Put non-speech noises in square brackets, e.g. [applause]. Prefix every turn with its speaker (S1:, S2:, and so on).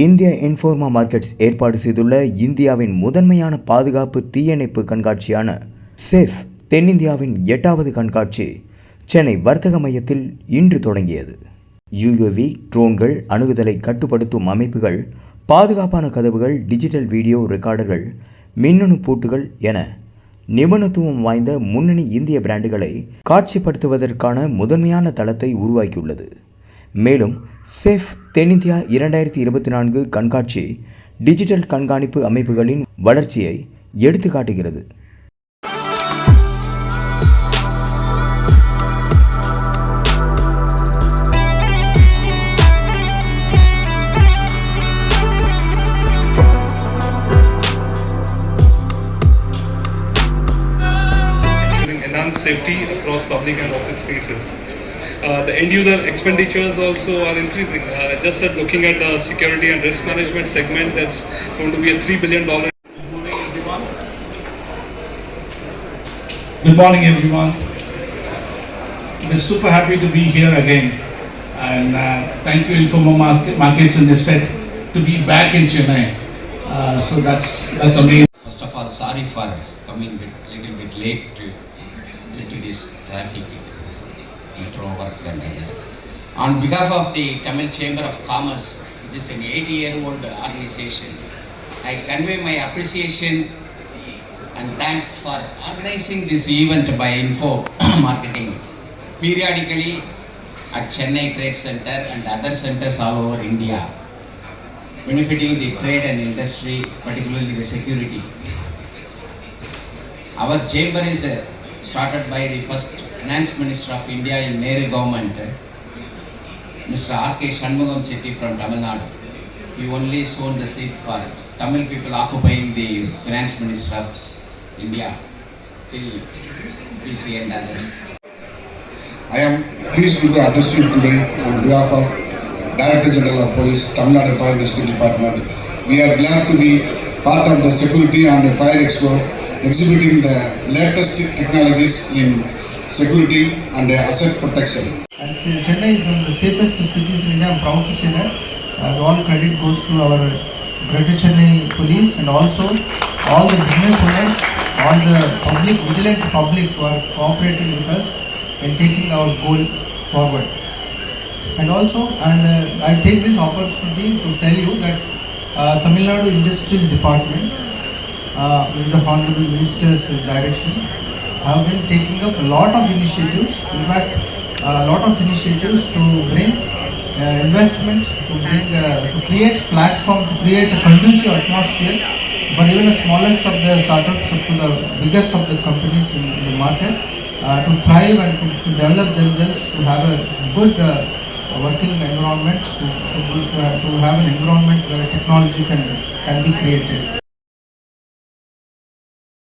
S1: இந்திய இன்ஃபோர்மா மார்க்கெட்ஸ் ஏற்பாடு செய்துள்ள இந்தியாவின் முதன்மையான பாதுகாப்பு தீயணைப்பு கண்காட்சியான சேஃப் தென்னிந்தியாவின் எட்டாவது கண்காட்சி சென்னை வர்த்தக மையத்தில் இன்று தொடங்கியது. யுஏவி ட்ரோன்கள் அணுகுதலை கட்டுப்படுத்தும் அமைப்புகள் பாதுகாப்பான கதவுகள் டிஜிட்டல் வீடியோ ரெக்கார்டர்கள் மின்னணு பூட்டுகள் என நிபுணத்துவம் வாய்ந்த முன்னணி இந்திய பிராண்டுகளை காட்சிப்படுத்துவதற்கான முதன்மையான தளத்தை உருவாக்கியுள்ளது. மேலும் சேஃப் தென்னிந்தியா இரண்டாயிரத்தி இருபத்தி நான்கு கண்காட்சி டிஜிட்டல் கண்காணிப்பு அமைப்புகளின் வளர்ச்சியை எடுத்துக்காட்டுகிறது
S2: ensuring safety across public and office spaces. Uh, the end user expenditures also are increasing. Uh, just at looking at the security and risk management segment, that's going to be a $3 billion
S3: Good morning, everyone. Good morning, everyone. We're super happy to be here again. And uh, thank you, Informa Market, Markets and said to be back in Chennai. Uh, so that's that's amazing.
S4: First of all, sorry for coming a little bit late to, due to this traffic, metro work. On behalf of the Tamil Chamber of Commerce, which is an 80-year-old organization, I convey my appreciation and thanks for organizing this event by Info [coughs] Marketing periodically at Chennai Trade Center and other centers all over India benefiting the trade and industry, particularly the security. Our chamber is uh, started by the first finance minister of India in Nehru government, Mr. R.K. Shanmugam Chetty from Tamil Nadu. He only sown the seed for Tamil people occupying the finance minister of India till PC and others.
S5: I am pleased to address you today on behalf of Director General of Police, Tamil Nadu Fire Rescue Department. We are glad to be part of the Security and the Fire Expo, exhibiting the latest technologies in security and asset protection.
S6: And so Chennai is one of the safest cities in India. I'm proud to say that. Uh, all credit goes to our Greater Chennai police and also all the business owners, all the public, vigilant public who are cooperating with us in taking our goal forward. And also, and uh, I take this opportunity to tell you that uh, Tamil Nadu Industries Department, uh, the Honorable Minister's direction, have been taking up a lot of initiatives. In fact, a lot of initiatives to bring uh, investment, to bring, uh, to create platform, to create a conducive atmosphere for even the smallest of the startups up to the biggest of the companies in, in the market uh, to thrive and to, to develop themselves to have a good uh, working environment, to, to, uh, to have an environment where technology can, can be created.